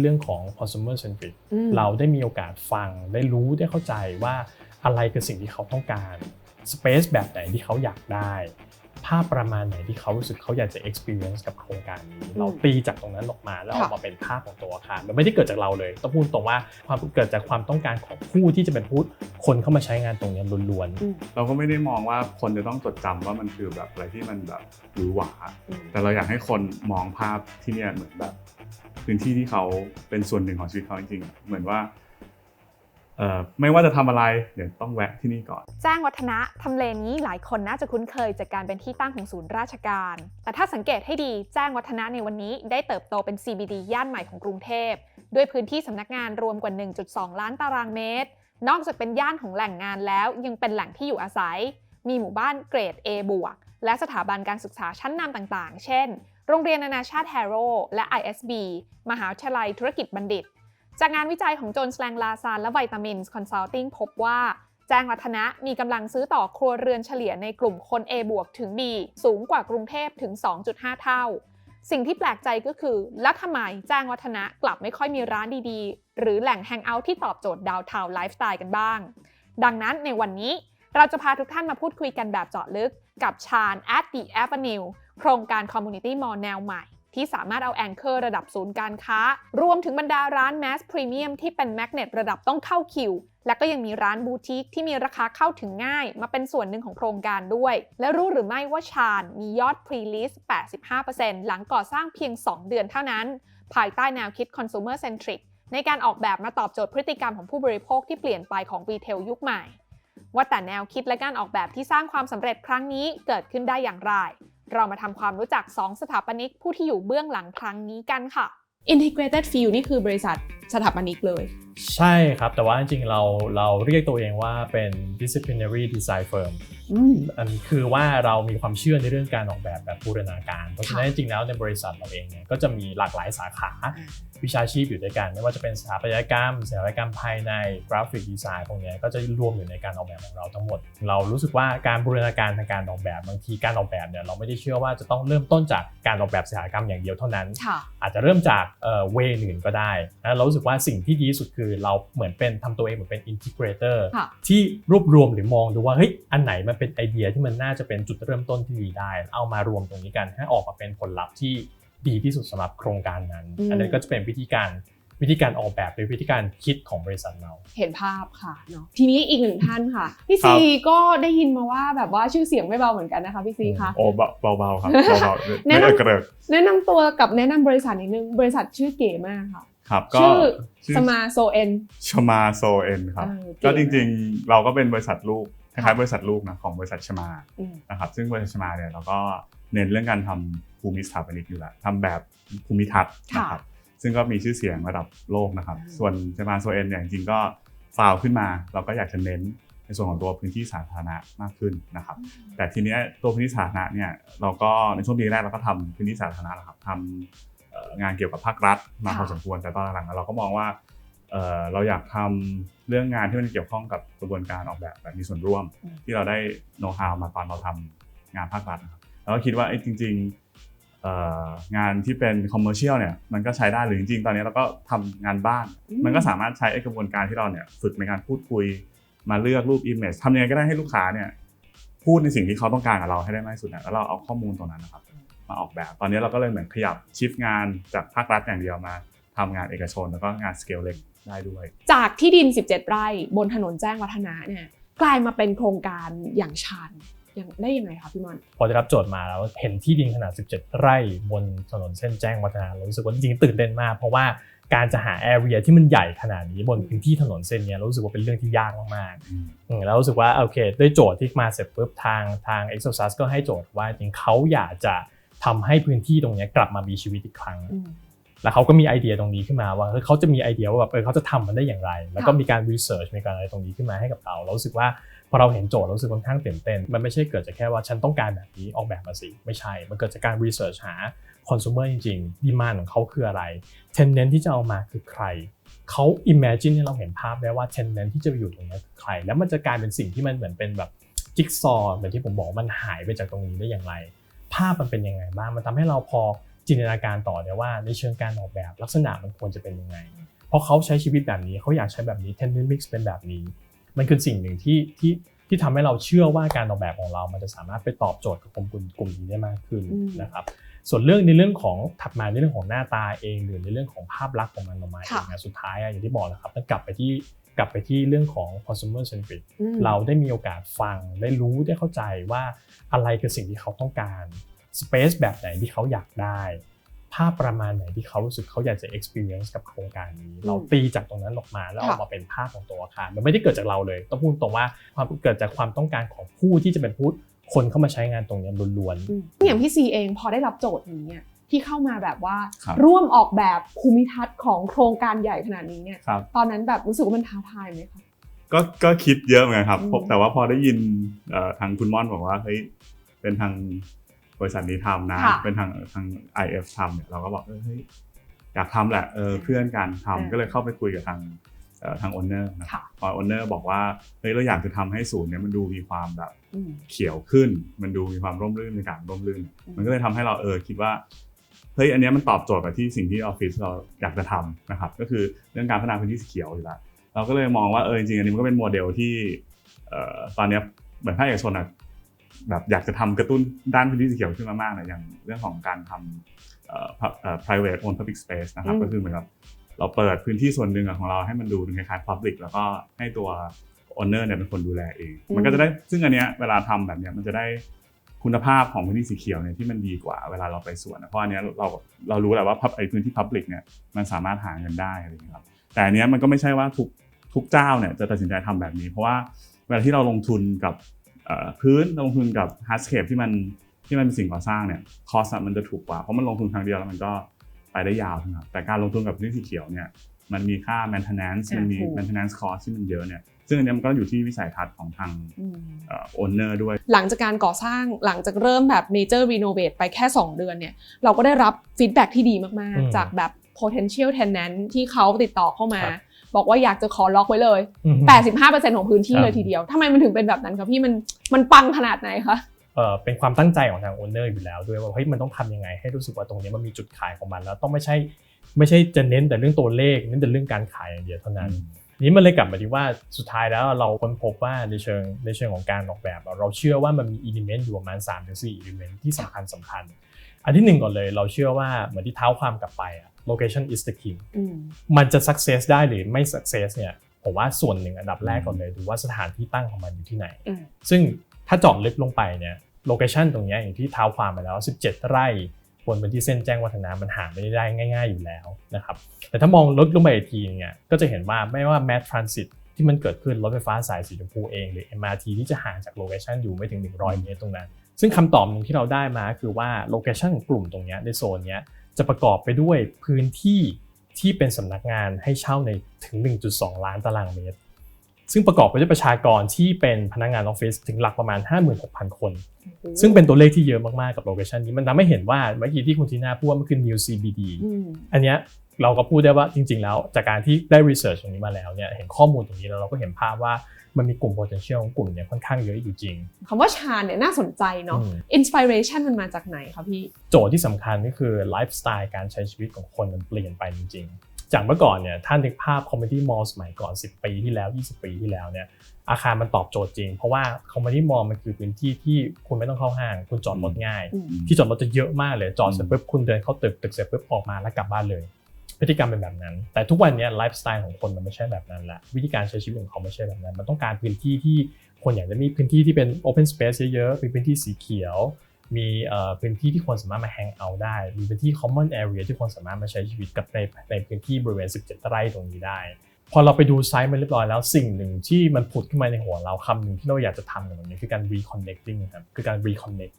เรื่องของ consumer centric อืมเราได้มีโอกาสฟังได้รู้ได้เข้าใจว่าอะไรคือสิ่งที่เขาต้องการ space แบบไหนที่เขาอยากได้ ภาพประมาณไหนที่เขารู้สึกเขาอยากจะ experience กับโครงการนี้ เราตีจากตรงนั้นออกมาแล้วออกมาเป็นภาพของตัวอาคารมันไม่ได้เกิดจากเราเลย ต้องพูดตรงว่าความเกิดจากความต้องการของผู้ที่จะเป็นผู้คนเข้ามาใช้งานตรงนี้ล้วนอืมเราก็ไม่ได้มองว่าคนจะต้องจดจำว่ามันคือแบบอะไรที่มันแบบหวือหวาอืมแต่เราอยากให้คนมองภาพที่เนี่ยเหมือนแบบ พื้นที่ที่เขาเป็นส่วนหนึ่งของชีวิตเขาจริงๆ เหมือนว่าไม่ว่าจะทำอะไรเดี๋ยวต้องแวะที่นี่ก่อน แจ้งวัฒนะทำเลนี้หลายคนน่าจะคุ้นเคยจากการเป็นที่ตั้งของศูนย์ราชการ แต่ถ้าสังเกตให้ดีแจ้งวัฒนะในวันนี้ได้เติบโตเป็น CBD ย่านใหม่ของกรุงเทพ ด้วยพื้นที่สำนักงานรวมกว่า 1.2 ล้านตารางเมตร นอกจากเป็นย่านของแหล่งงานแล้วยังเป็นแหล่งที่อยู่อาศัย มีหมู่บ้านเกรด A บวกและสถาบันการศึกษาชั้นนำต่างๆ เช่น โรงเรียนนานาชาติแฮโรและ ISB มหาวิทยาลัยธุรกิจบัณฑิต จากงานวิจัยของโจนสแลงลาซานและวิตามินส์คอนซัลทิงพบว่าแจ้งวัฒนะมีกำลังซื้อต่อครัวเรือนเฉลี่ยในกลุ่มคน A บวกถึง B สูงกว่ากรุงเทพถึง 2.5 เท่า สิ่งที่แปลกใจก็คือ แล้วทำไมแจ้งวัฒนะกลับไม่ค่อยมีร้านดีๆ หรือแหล่งแฮงเอาท์ที่ตอบโจทย์ดาวเทาไลฟ์สไตล์กันบ้าง ดังนั้นในวันนี้เราจะพาทุกท่านมาพูดคุยกันแบบเจาะลึกกับชาญ at the avenue โครงการ community mall แนวใหม่ ที่สามารถเอาแองเกอร์ระดับศูนย์การค้า รวมถึงบรรดาร้านแมสพรีเมียมที่เป็นแมกเนตระดับต้องเข้าคิว และก็ยังมีร้านบูติกที่มีราคาเข้าถึงง่าย มาเป็นส่วนหนึ่งของโครงการด้วย และรู้หรือไม่ว่าชาญมียอดพรีลิส85%หลังก่อสร้างเพียง 2 เดือนเท่านั้น ภายใต้แนวคิด consumer centric ในการออกแบบมาตอบโจทย์พฤติกรรมของผู้บริโภคที่เปลี่ยนไปของรีเทลยุคใหม่ ว่าแต่แนวคิดและการออกแบบที่สร้างความสำเร็จครั้งนี้เกิดขึ้นได้อย่างไร เรามาทำความรู้จัก 2 สถาปนิกผู้ที่อยู่เบื้องหลังครั้งนี้กันค่ะ Integrated Field นี่คือบริษัทสถาปนิกเลย ใช่ครับ แต่ว่าจริงๆเราเราเรียกตัวเองว่าเป็น disciplinary design firm อืมอันคือว่าเรามีความเชื่อในเรื่องการออกแบบแบบบูรณาการ เพราะฉะนั้นจริงๆแล้วในบริษัทเราเองเนี่ยก็จะมีหลากหลายสาขาวิชาชีพอยู่ด้วยกัน ไม่ว่าจะเป็นสถาปัตยกรรมสถาปัตยกรรมภายในกราฟิกดีไซน์พวกเนี้ยก็จะรวมอยู่ในการออกแบบของเราทั้งหมด เรารู้สึกว่าการบูรณาการทางการออกแบบบางทีการออกแบบเนี่ยเราไม่ได้เชื่อว่าจะต้องเริ่มต้นจากการออกแบบสถาปัตยกรรมอย่างเดียวเท่านั้นค่ะอาจจะเริ่มจากเอ่อเวอื่นก็ได้นะเรารู้สึกว่าสิ่งที่ดีที่สุดคือเราเหมือนเป็นทำตัวเองเหมือนเป็นอินทิเกรเตอร์ค่ะที่รวบรวมหรือมองดูว่าเฮ้ยอันไหนมันเป็นไอเดียที่มันน่าจะเป็นจุดเริ่มต้นที่ดีได้ เอามารวมตรงนี้กันให้ออกมาเป็นผลลัพธ์ที่ดีที่สุดสำหรับโครงการนั้นอืมอันนั้นก็จะเป็นวิธีการวิธีการออกแบบหรือวิธีการคิดของบริษัทเรา เห็นภาพค่ะเนาะทีนี้อีกหนึ่งท่านค่ะ พี่ครัซีบก็ได้ยินมาว่าแบบว่าชื่อเสียงไม่เบาเหมือนกันนะคะพี่ซีคะโอ้เบาเบาๆครับเบาๆแนะไม่นำเอกระเริกแนะนำตัวกับแนะนำบริษัทนิดนึงบริษัทชื่อเก๋มากค่ะ ครับก็ชื่อชื่อสมาโซเอ็นชมาโซเอ็นครับเออเก๋ก็จริงๆเราก็เป็นบริษัทลูกคค่ะล้ายๆบริษัทลูกนะของบริษัทชมาอืมนะครับซึ่งบริษัทชมาเนี่ยเราก็เน้นเรื่องการทำภูมิสถาปนิกอยู่แล้วทำแบบภูมิทัศน์นะครับซึ่งก็มีชื่อเสียงระดับโลกนะครับอ่าส่วนชมาโซเอ็นเนี่ยจริงๆก็ฟาวขึ้นมา เราก็อยากจะเน้นในส่วนของตัวพื้นที่สาธารณะมากขึ้นนะครับ แต่ทีเนี้ยตัวพื้นที่สาธารณะเนี่ยเราก็ในช่วงปีแรกเราก็ทำพื้นที่สาธารณะแหละครับทำเอ่อ งานเกี่ยวกับภาครัฐมาพอสมควรแต่ตอนหลังๆเราก็มองว่าเอ่อเราอยากทำเรื่องงานที่มันเกี่ยวข้องกับกระบวนการออกแบบแบบมีส่วนร่วมอืมที่เราได้โน้ตฮาวมาตอนเราทำงานภาครัฐนะครับแล้วก็คิดว่าเอ้ยจริงๆเอ่องานที่เป็นคอมเมอร์เชียลเนี่ยมันก็ใช้ได้หรือจริงๆ ตอนนี้เราก็ทำงานบ้านอืมมันก็สามารถใช้ไอ้กระบวนการที่เราเนี่ยฝึกในการพูดคุยมาเลือกรูป image ทำยังไงก็ได้ให้ลูกค้าเนี่ยพูดในสิ่งที่เขาต้องการกับเราให้ได้มากที่สุดนะแล้วเราเอาข้อมูลตรงนั้นนะครับ มาออกแบบ ตอนนี้เราก็เลยเหมือนขยับชิฟงานจากภาครัฐอย่างเดียวมาทำงานเอกชนแล้วก็งานสเกลเล็กได้ด้วย จากที่ดิน 17 ไร่บนถนนแจ้งวัฒนะเนี่ยกลายมาเป็นโครงการอย่างชันอย่างได้ยังไงคะพี่มอนพอได้รับโจทย์มาแล้วเห็นที่ดินขนาด 17 ไร่บนถนนเส้นแจ้งวัฒนะเรารู้สึกว่าจริงๆตื่นเต้นมาก เพราะว่าการจะหาแอเรียที่มันใหญ่ขนาดนี้บนพื้นที่ถนนเส้นเนี้ยเรารู้สึกว่าเป็นเรื่องที่ยากมากๆอืมแล้วรู้สึกว่าโอเคด้วยโจทย์ที่มาเสร็จปุ๊บทางทาง Exosas ก็ให้โจทย์ว่าจริงๆเขาอยากจะ ทำให้พื้นที่ตรงเนี้ยกลับมามีชีวิตอีกครั้งอืมแล้วเขาก็มีไอเดียตรงนี้ขึ้นมาว่าเฮ้ยเขาจะมีไอเดียว่าแบบเออเขาจะทำมันได้อย่างไร แล้วก็ค่ะมีการรีเสิร์ชมีการอะไรตรงนี้ขึ้นมาให้กับเราเรารู้สึกว่าพอเราเห็นโจทย์เรารู้สึกค่อนข้างตื่นเต้น มันไม่ใช่เกิดจากแค่ว่าฉันต้องการแบบนี้ออกแบบมาสิไม่ใช่ มันเกิดจากการรีเสิร์ชหาคอน sumer จริงๆดีมานของเขาคืออะไรเทนเนนที่จะเอามาคือใครเขา imagine ให้เราเห็นภาพได้ว่า tenant ที่จะไปอยู่ตรงนี้คือใคร แล้วมันจะกลายเป็นสิ่งที่มันเหมือนเป็นแบบจิ๊กซอว์เหมือนที่ผมบอกมันหายไปจากตรงนี้ได้อย่างไร ภาพมันเป็นยังไงบ้างมันทำให้เราพอจินตนาการต่อเนี่ยว่าในเชิงการออกแบบลักษณะมันควรจะเป็นยังไง เพราะเขาใช้ชีวิตแบบนี้เขาอยากใช้แบบนี้ t e n d e n mix เป็นแบบนี้ มันคือสิ่งหนึ่งที่ที่ที่ทำให้เราเชื่อว่าการออกแบบของเรา มันจะสามารถไปตอบโจทย์กับกลุ่มกลุ่มกลุ่มนี้ได้มากขึ้นอืมนะครับ ส่วนเรื่องในเรื่องของถัดมาในเรื่องของหน้าตาเอง หรือในเรื่องของภาพลักษณ์ของมันออกมาเองนะสุดท้ายอะอย่างที่บอกนะครับมันกลับไปที่ กลับไปที่เรื่องของ consumer centric อืมเราได้มีโอกาสฟังได้รู้ได้เข้าใจว่าอะไรคือสิ่งที่เขาต้องการ Space แบบไหนที่เขาอยากได้ ภาพประมาณไหนที่เขารู้สึกเขาอยากจะ experience กับโครงการนี้ เราตีจากตรงนั้นออกมาแล้วออกมาเป็นภาพของตัวอาคาร มันไม่ได้เกิดจากเราเลย ต้องพูดตรงว่าความเกิดจากความต้องการของผู้ที่จะเป็นผู้คนเข้ามาใช้งานตรงนี้ล้วนอืมอย่างพี่ซีเองพอได้รับโจทย์นี้เนี่ย ที่เข้ามาแบบว่าครับร่วมออกแบบภูมิทัศน์ของโครงการใหญ่ขนาดนี้เนี่ยครับตอนนั้นแบบรู้สึกว่ามันท้าทายไหมคะก็ก็คิดเยอะเหมือนกันครับอืมพบแต่ว่าพอได้ยินเอ่อทางคุณม่อนบอกว่าเฮ้ยเป็นทางบริษัทนี้ทำนะค่ะเป็นทางทาง IF ทำเนี่ยเราก็บอกเออเฮ้ยอยากทำแหละเออเพื่อนกันทำอืมก็เลยเข้าไปคุยกับทางเอ่อทางโอนเนอร์นะค่ะพอโอนเนอร์บอกว่าเฮ้ยเราอยากจะทำให้ศูนย์เนี่ยมันดูมีความแบบอืมเขียวขึ้น มันดูมีความร่มรื่นในการร่มรื่นอืมมันก็เลยทำให้เราเออคิดว่า เฮ้ยอันนี้มันตอบโจทย์กับที่สิ่งที่ออฟฟิศเราอยากจะทำนะครับก็คือเรื่องการพัฒนาพื้นที่สีเขียวอยู่แล้วเราก็เลยมองว่าเออจริงๆอันนี้มันก็เป็นโมเดลที่ตอนนี้เหมือนภาคเอกชนอะแบบอยากจะทำกระตุ้นด้านพื้นที่สีเขียวขึ้นมามากเลยอย่างเรื่องของการทำ private own public space นะครับก็คือเหมือนกับเราเปิดพื้นที่ส่วนหนึ่งของเราให้มันดูเป็นคล้ายๆ public แล้วก็ให้ตัว owner เนี่ยเป็นคนดูแลเอง มันก็จะได้ซึ่งอันเนี้ยเวลาทำแบบเนี้ยมันจะได้ คุณภาพของพื้นที่สีเขียวเนี่ยที่มันดีกว่าเวลาเราไปสวนนะเพราะอันเนี้ยเราเรารู้แหละว่า pub- ไอ้พื้นที่ public เนี่ยมันสามารถหาเงินได้อะไรอย่างเงี้ยครับแต่อันเนี้ยมันก็ไม่ใช่ว่าทุกทุกเจ้าเนี่ยจะตัดสินใจทำแบบนี้ เพราะว่าเวลาที่เราลงทุนกับเอ่อพื้นลงทุนกับ hardscape ที่มันที่มันเป็นสิ่งก่อสร้างเนี่ยคอสมันจะถูกกว่าเพราะมันลงทุนครั้งเดียวแล้วมันก็ไปได้ยาวนะครับแต่การลงทุนกับพื้นที่สีเขียวเนี่ยมันมีค่า maintenance มันมีอ่าถูก maintenance cost ที่มันเยอะเนี่ย ซึ่งอันเนี้ยมันก็อยู่ที่วิสัยทัศน์ของทางอืมโอนเนอร์ด้วย หลังจากการก่อสร้างหลังจากเริ่มแบบเมเจอร์รีโนเวทไปแค่ 2 เดือนเนี่ยเราก็ได้รับฟีดแบ็ที่ดีมากอืมๆจากแบบ potential tenant ที่เขาติดต่อเข้ามาครับบอกว่าอยากจะขอล็อกไว้เลยๆอืม85%ของพื้นที่ครับเลยทีเดียวทำไมมันถึงเป็นแบบนั้นครับพี่มันมันปังขนาดไหนคะเอ่อเป็นความตั้งใจของทางโอนเนอร์อยู่แล้วด้วยว่าเฮ้ยมันต้องทำยังไงให้รู้สึกว่าตรงนี้มันมีจุดขายของมันแล้วต้องไม่ใช่ไม่ใช่จะเน้นแต่เรื่องตัวเลขเน้นแต่เรื่องการขายอย่างเดียวเท่านั้น นี้มันเลยกลับมาที่ว่าสุดท้ายแล้วเราค้นพบว่าในเชิงในเชิงของการออกแบบอะเราเชื่อว่ามันมีอิเลเมนต์อยู่ประมาณ3-4ถึงอิเลเมนต์ที่สำคัญสำคัญ อันที่หนึ่งก่อนเลยเราเชื่อว่าเหมือนที่เท้าความกลับไปอะ location is the king อืมมันจะ success ได้หรือไม่ success เนี่ยผมว่าส่วนหนึ่งอันดับแรกก่อนเลยดูว่าสถานที่ตั้งของมันอยู่ที่ไหนอืมซึ่งถ้าเจาะลึกลงไปเนี่ยโลเคชันตรงเนี้ยอย่างที่เท้าความไปแล้ว 17 ไร่ บนพื้นที่เส้นแจ้งวัฒนะมันหาไม่ได้ง่าย ๆอยู่แล้วนะครับแต่ถ้ามองลึกลงไปอีกทีเนี่ยก็จะเห็นว่าไม่ว่า mass transit ที่มันเกิดขึ้นรถไฟฟ้าสายสีชมพูเองหรือ MRT ที่จะห่างจากโลเคชันอยู่ไม่ถึง 100 เมตรตรงนั้น ซึ่งคำตอบหนึ่งที่เราได้มาคือว่าโลเคชันของกลุ่มตรงนี้ในโซนนี้จะประกอบไปด้วยพื้นที่ที่เป็นสำนักงานให้เช่าในถึง 1.2 ล้านตารางเมตร ซึ่งประกอบไปด้วยประชากรที่เป็นพนักงานออฟฟิศถึงหลักประมาณ 56,000 คน ซึ่งเป็นตัวเลขที่เยอะมากๆกับโลเคชันนี้มันทำให้เห็นว่าเมื่อกี้ที่คุณทีน่าพูดว่ามันคือ new CBD อืมอันเนี้ยเราก็พูดได้ว่าจริง ๆ แล้ว จากการที่ได้ research ตรงนี้มาแล้วเนี่ยเห็นข้อมูลตรงนี้แล้วเราก็เห็นภาพว่ามันมีกลุ่ม potential ของกลุ่มเนี่ยค่อนข้างเยอะอยู่จริงคำว่าชาญเนี่ยน่าสนใจเนาะอืมอินสปิเรชันมันมาจากไหนคะพี่ โจทย์ที่สำคัญก็คือไลฟ์สไตล์การใช้ชีวิตของคนมันเปลี่ยนไปจริงๆ จากเมื่อก่อนเนี่ยท่านนึกภาพคอมเมดี้มอลล์สมัยก่อน 10 ปีที่แล้ว 20 ปีที่แล้วเนี่ยอาคารมันตอบโจทย์จริง เพราะว่าคอมเมดี้มอลล์มันคือพื้นที่ที่คุณไม่ต้องเข้าห้าง คุณจอดรถง่ายอืมที่จอดรถจะเยอะมากเลยจอดเสร็จปุ๊บคุณเดินเข้าตึกตึกเสร็จปุ๊บออกมาแล้วกลับบ้านเลย พฤติกรรมเป็นแบบนั้น แต่ทุกวันเนี้ไลฟ์สไตล์ของคนมันไม่ใช่แบบนั้นละวิธีการใช้ชีวิตของเขาไม่ใช่แบบนั้น มันต้องการพื้นที่ที่คนอยากจะมีพื้นที่ที่เป็น Open Space เยอะๆมีพื้นที่สีเขียว มีเอ่อพื้นที่ที่คนสามารถมาแฮงเอาท์ได้ มีพื้นที่ common area ที่คนสามารถมาใช้ชีวิตกับในในพื้นที่บริเวณ 17 ไร่ตรงนี้ได้ พอเราไปดูไซต์มันเรียบร้อยแล้วสิ่งหนึ่งที่มันผุดขึ้นมาในหัวเราคำหนึ่งที่เราอยากจะทำในวันนี้คือการ reconnecting ครับคือการ reconnect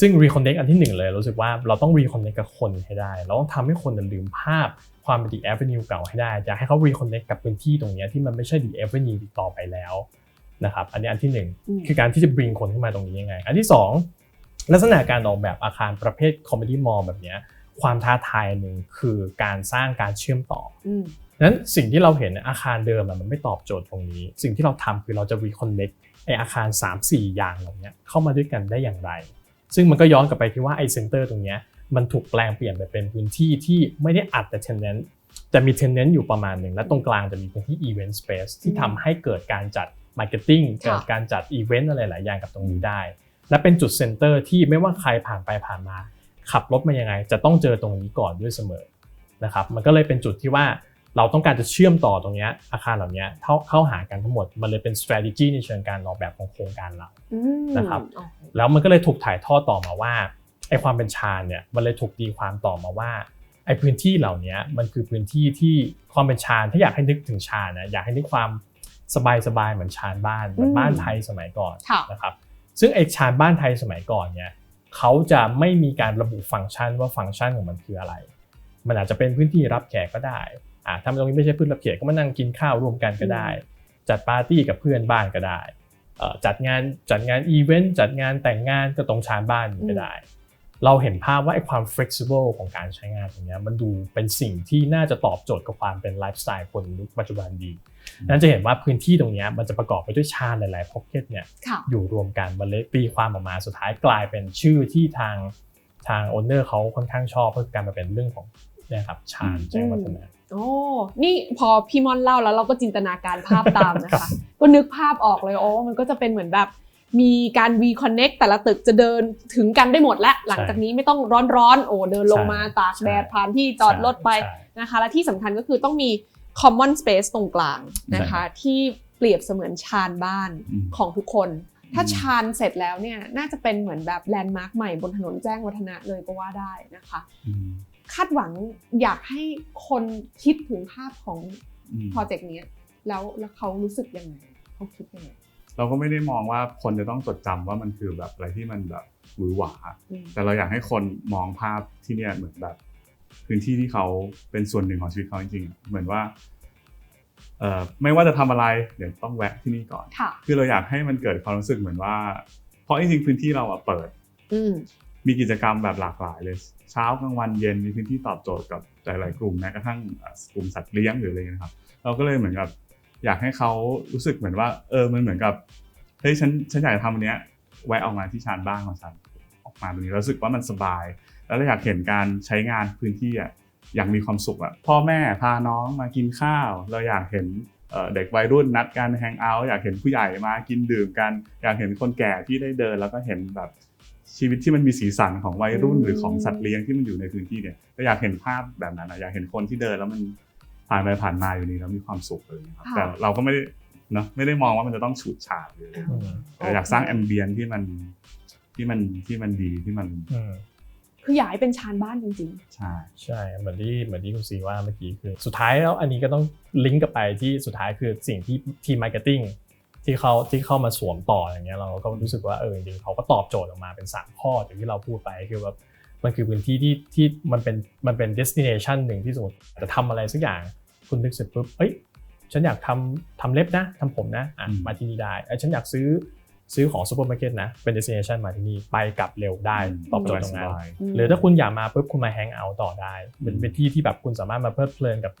ซึ่ง reconnect อันที่หนึ่งเลยรู้สึกว่าเราต้อง reconnect กับคนให้ได้ เราต้องทำให้คนน่ะลืมภาพความเป็น the avenue เก่าให้ได้อยากให้เขา reconnect กับพื้นที่ตรงเนี้ยที่มันไม่ใช่ the avenue อีกต่อไปแล้วนะครับอันนี้อันที่หนึ่งอืมคือการที่จะ bring คนเข้ามาตรงนี้ยังไง อันที่สอง ลักษณะการออกแบบอาคารประเภท comedy mall แบบเนี้ยความท้าทายอันหนึ่งคือการสร้างการเชื่อมต่ออืมนั้นสิ่งที่เราเห็นอาคารเดิมอะมันไม่ตอบโจทย์ตรงนี้ สิ่งที่เราทำคือเราจะ reconnect ไออาคาร 3-4 อย่างเหล่านี้เข้ามาด้วยกันได้อย่างไร ซึ่งมันก็ย้อนกลับไปที่ว่าไอเซ็นเตอร์ตรงเนี้ยมันถูกแปลงเปลี่ยนไปเป็นพื้นที่ที่ไม่ได้อัดแต่เทนเนนต์จะมีเทนเนนต์อยู่ประมาณหนึ่งและตรงกลางจะมีพื้นที่อีเวนต์สเปซที่ทำให้เกิดการจัดมาร์เก็ตติ้งค่ะเกิดการจัดอีเวนต์อะไรหลายอย่างกับตรงนี้ได้ และเป็นจุดเซ็นเตอร์ที่ไม่ว่าใครผ่านไปผ่านมา ขับรถมายังไง จะต้องเจอตรงนี้ก่อนด้วยเสมอนะครับมันก็เลยเป็นจุดที่ว่าเราต้องการจะเชื่อมต่อตรงเนี้ยอาคารเหล่านี้เข้าเข้าหากันทั้งหมด มันเลยเป็น strategy ในเชิงการออกแบบของโครงการเราอืมนะครับอ๋อแล้วมันก็เลยถูกถ่ายทอดต่อมาว่าไอความเป็นชาญเนี่ยมันเลยถูกตีความต่อมาว่าไอพื้นที่เหล่านี้มันคือพื้นที่ที่ความเป็นชาญถ้าอยากให้นึกถึงชาญนะอยากให้นึกความสบายๆเหมือนชานบ้านเหมือนบ้านไทยสมัยก่อนค่ะนะครับ ซึ่งไอชานบ้านไทยสมัยก่อนเนี่ยเขาจะไม่มีการระบุฟังก์ชันว่าฟังก์ชันของมันคืออะไร มันอาจจะเป็นพื้นที่รับแขกก็ได้อ่าถ้าตรงนี้ไม่ใช่พื้นรับแขกก็มานั่งกินข้าวร่วมกันก็ได้ จัดปาร์ตี้กับเพื่อนบ้านก็ได้จัดงานจัดงานอีเวนต์จัดงานแต่งงานก็ตรงชานบ้านก็ได้ เราเห็นภาพว่าไอ้ความ flexible ของการใช้งานตรงเนี้ยมันดูเป็นสิ่งที่น่าจะตอบโจทย์กับความเป็นไลฟ์สไตล์คนยุคปัจจุบันดีนั่นจะเห็นว่าพื้นที่ตรงเนี้ยมันจะประกอบไปด้วยชานหลายๆพ็อกเก็ตเนี่ยค่ะอยู่รวมกันมันเลยตีความออกมาสุดท้ายกลายเป็นชื่อที่ทางทางโอนเนอร์เขาค่อนข้างชอบก็คือการมาเป็นเรื่องของเนี่ยครับชาญแจ้งวัฒนะโอ้นี่พอพี่มอนเล่าแล้วเราก็จินตนาการภาพตามนะคะ ก็นึกภาพออกเลยโอ้มันก็จะเป็นเหมือนแบบ มีการ V connect แต่ละตึกจะเดินถึงกันได้หมดแล้วหลังจากนี้ไม่ต้องร้อนๆ โอ้เดินลงมาตากแดดผ่านที่จอดรถไปใช่นะคะและที่สำคัญก็คือต้องมี common space ตรงกลางนะคะที่เปรียบเสมือนชานบ้านอืมของทุกคน ถ้าอืมชานเสร็จแล้วเนี่ยน่าจะเป็นเหมือนแบบแลนด์มาร์คใหม่บนถนนแจ้งวัฒนะเลยก็ว่าได้นะคะอืมคาดหวังอยากให้คนคิดถึงภาพของอืมโปรเจกต์เนี้ยแล้วแล้วเขารู้สึกยังไงเขาคิดยังไง เราก็ไม่ได้มองว่าคนจะต้องจดจำว่ามันคือแบบอะไรที่มันแบบหวือหวาอืมแต่เราอยากให้คนมองภาพที่เนี่ยเหมือนแบบ พื้นที่ที่เขาเป็นส่วนหนึ่งของชีวิตเขาจริงๆ เหมือนว่าเอ่อไม่ว่าจะทำอะไรเดี๋ยวต้องแวะที่นี่ก่อนค่ะคือเราอยากให้มันเกิดความรู้สึกเหมือนว่า เพราะจริงๆพื้นที่เราอะเปิดอืมมีกิจกรรมแบบหลากหลายเลย เช้ากลางวันเย็นมีพื้นที่ตอบโจทย์กับหลายๆกลุ่มแม้กระทั่งเอ่อกลุ่มสัตว์เลี้ยงหรืออะไรเงี้ยนะครับ เราก็เลยเหมือนกับ อยากให้เขารู้สึกเหมือนว่า เออมันเหมือนกับเฮ้ยฉันฉันอยากจะทำอันเนี้ยแวะออกมาที่ชานบ้านของฉันออกมาตรงนี้รู้สึกว่ามันสบาย แล้วเราอยากเห็นการใช้งานพื้นที่อะอย่างมีความสุขอะพ่อแม่พาน้องมากินข้าว เราอยากเห็นเด็กวัยรุ่นนัดกันแฮงเอาท์อยากเห็นผู้ใหญ่มากินดื่มกัน อยากเห็นคนแก่ที่ได้เดิน แล้วก็เห็นแบบชีวิตที่มันมีสีสันของวัยรุ่นหรือของสัตว์เลี้ยงที่มันอยู่ในพื้นที่เนี่ยเราอยากเห็นภาพแบบนั้นอะอยากเห็นคนที่เดินแล้วมัน ผ่านไปผ่านมาอยู่นี่แล้วมีความสุขอะไรอย่างเลยครับแต่เราก็ไม่ได้เนาะไม่ได้มองว่ามันจะต้องฉูดฉาดหรืออะไรอืมแต่อยากสร้างแอมเบียนที่มันที่มันที่มันดีที่มันอืม คืออยากให้เป็นชานบ้านจริง ใช่ ใช่เหมือนที่เหมือนที่คุณซีว่าเมื่อกี้คือสุดท้ายแล้วอันนี้ก็ต้องลิงก์กลับไปที่สุดท้ายคือสิ่งที่ทีมมาร์เก็ตติ้งที่เขาที่เข้ามาสวมต่ออย่างเงี้ยเราก็รู้สึกว่าเออจริงๆเขาก็ตอบโจทย์ออกมาเป็น 3 ข้ออย่างที่เราพูดไปคือแบบมันคือพื้นที่ที่ที่มันเป็นมันเป็น destination หนึ่งที่สมมติจะทำอะไรสักอย่าง คุณนึกเสร็จปุ๊บเอ้ยฉันอยากทำทำเล็บนะทำผมนะอะมาที่นี่ได้เอ้ยฉันอยากซื้อซื้อของซูเปอร์มาร์เก็ตนะเป็น destination มาที่นี่ไปกลับเร็วได้ตอบโจทย์ตรงนั้นสบายๆหรือถ้าคุณอยากมาปุ๊บคุณมาแฮงเอาท์ต่อได้เป็นอืมเป็นที่ที่แบบคุณสามารถมาเพลิดเพลินกับ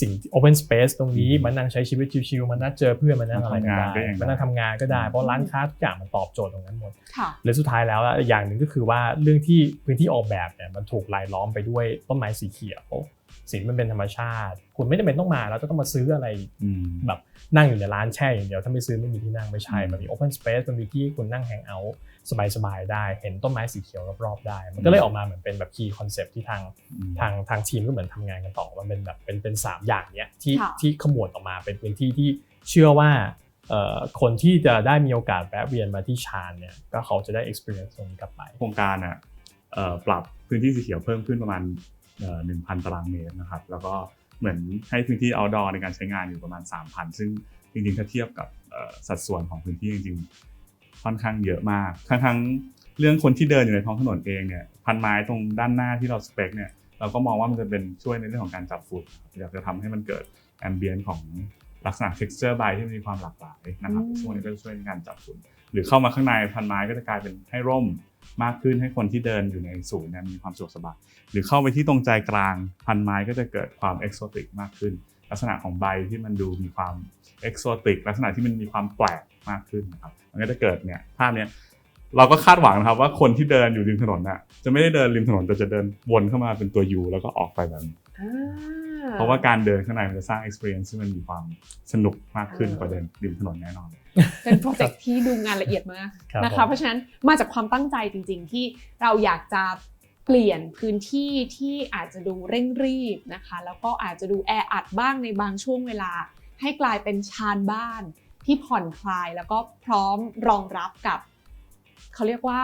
สิ่ง Open Space ตรงนี้อืมมานั่งใช้ชีวิตชิวๆมานั่งเจอเพื่อนมานั่งอะไรก็มาทำงานก็ได้ยังได้มานั่งทำงานก็ได้เพราะร้านค้าทุกอย่างมันตอบโจทย์ตรงนั้นหมดค่ะและสุดท้ายแล้วอะอีกอย่างหนึ่งก็คือว่าเรื่องที่พื้นที่ออกแบบเนี่ยมันถูกรายล้อมไปด้วยต้นไม้สีเขียว สีมันเป็นธรรมชาติ คุณไม่จำเป็นต้องมาแล้วจะต้องมาซื้ออะไรอืมแบบนั่งอยู่ในร้านแช่อย่างเดียวถ้าไม่ซื้อไม่มีที่นั่งไม่ใช่อืมมันมี open space มันมีที่ให้คุณนั่งแฮงเอาท์สบายๆได้ เห็นต้นไม้สีเขียวรอบๆได้ มันก็เลยออกมาเหมือนเป็นแบบ key concept ที่ทางอืมทางทางทีมก็เหมือนทำงานกันต่อมันเป็นแบบเป็นเป็นสามอย่างเนี้ยที่ค่ะที่ขมวดออกมาเป็นพื้นที่ที่เชื่อว่าเอ่อคนที่จะได้มีโอกาสแวะเวียนมาที่ชานเนี่ยก็เขาจะได้ experience ตรงนี้กลับไปโครงการอะเอ่อปรับพื้นที่สีเขียวเพิ่มขึ้นประมาณ หนึ่งพันตารางเมตรนะครับ แล้วก็เหมือนให้พื้นที่ outdoor ในการใช้งานอยู่ประมาณ 3,000 ซึ่งจริงๆ ถ้าเทียบกับเอ่อสัดส่วนของพื้นที่จริงๆ ค่อนข้างเยอะมากทั้งทั้งๆเรื่องคนที่เดินอยู่ในท้องถนนเองเนี่ยพันไม้ตรงด้านหน้าที่เราสเปคเนี่ยเราก็มองว่ามันจะเป็นช่วยในเรื่องของการจับฝุ่นนะครับอยากจะทำให้มันเกิดแอมเบียนของลักษณะ texture by ที่มันมีความหลากหลายนะครับอืมช่วงนี้ก็จะช่วยในการจับฝุ่นห รือเข้ามาข้างในพันไม้ก็จะกลายเป็นให้ร่มมากขึ้นให้คนที่เดินอยู่ในศูนย์นมีความสะดวกสบายหรือเข้าไปที่ตรงใจกลางพันไม้ก็จะเกิดความเอกโซติกมากขึ้น ลักษณะของใบที่มันดูมีความเอกโซติกลักษณะที่มันมีความแปลกมากขึ้นนะครับมันก็จะเกิดเนี่ยภาพเนี้ยเราก็คาดหวังนะครับว่าคนที่เดินอยู่ริมถนนน่ะจะไม่ได้เดินริมถนนแต่จะเดินวนเข้ามาเป็นตัวยูแล้วก็ออกไปแบบนี้ เพราะว่าการเดินข้างในมันจะสร้าง experience ที่มันมีความสนุกมากขึ้นเออกว่าเดินริมถนนแน่นอน เป็นโปรเจกต์ที่ดูงานละเอียดมากครับนะคะผมเพราะฉะนั้นมาจากความตั้งใจจริง ๆ ที่เราอยากจะเปลี่ยนพื้นที่ที่อาจจะดูเร่งรีบนะคะ แล้วก็อาจจะดูแออัดบ้างในบางช่วงเวลา ให้กลายเป็นชานบ้านที่ผ่อนคลายแล้วก็พร้อมรองรับกับ เขาเรียกว่า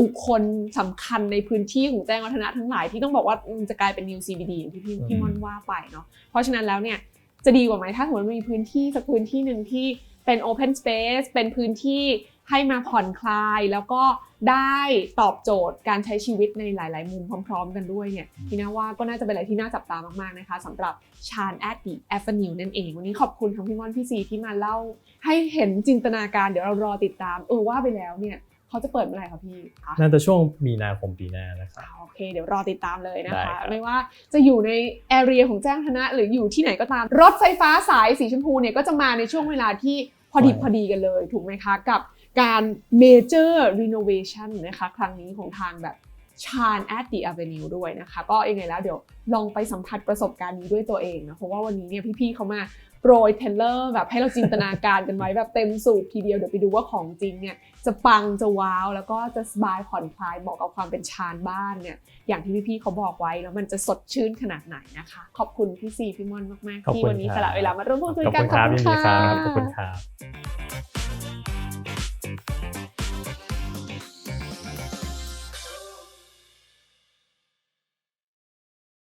บุคคลสำคัญในพื้นที่ของแจ้งวัฒนะทั้งหลายที่ต้องบอกว่ามันจะกลายเป็น new CBD อย่างที่พี่พี่ม่อนว่าไปเนาะเพราะฉะนั้นแล้วเนี่ยจะดีกว่าไหมถ้าสมมติมีพื้นที่สักพื้นที่หนึ่งที่เป็น Open Space เป็นพื้นที่ให้มาผ่อนคลายแล้วก็ได้ตอบโจทย์การใช้ชีวิตในหลาย ๆ มุมพร้อม ๆ กันด้วยเนี่ยพี่นาว่าก็น่าจะเป็นอะไรที่น่าจับตามาก ๆ นะคะสำหรับชาญแอดดีแอฟนิวนั่นเอง วันนี้ขอบคุณทั้งพี่ม่อนพี่ซีที่มาเล่า ให้เห็นจินตนาการเดี๋ยวเรารอติดตาม เออว่าไปแล้วเนี่ย เขาจะเปิดเมื่อไหร่คะพี่คะน่าจะช่วงมีนาคมปีหน้านะครับ โอเค เดี๋ยวรอติดตามเลยนะได้คะ ครับ ไม่ว่าจะอยู่ในแอเรียของแจ้งธนะ หรืออยู่ที่ไหนก็ตาม รถไฟฟ้าสายสีชมพูเนี่ยก็จะมาในช่วงเวลาที่พอดีพอดีกันเลย ถูกไหมคะ กับการ major renovation นะคะ ครั้งนี้ของทางแบบ ชาญ at the avenue ด้วยนะคะ ก็ยังไงแล้วเดี๋ยวลองไปสัมผัสประสบการณ์นี้ด้วยตัวเองนะ เพราะว่าวันนี้เนี่ยพี่ๆเขามาโปรยเทรลเลอร์แบบให้เราจินตนาการกันไว้แบบเต็มสูบทีเดียว เดี๋ยวไปดูว่าของจริงเนี่ยจะปังจะว้าว แล้วก็จะสบายผ่อนคลายเหมาะกับความเป็นชานบ้านเนี่ยอย่างที่พี่ๆเขาบอกไว้แล้วมันจะสดชื่นขนาดไหนนะคะ ขอบคุณพี่ซีพี่ม่อนมากขอบๆที่คุณวันนี้ครับสละเวลามาร่วมพูดคุยขอบกันคุณครับยินดีครับะขอบคุณครับ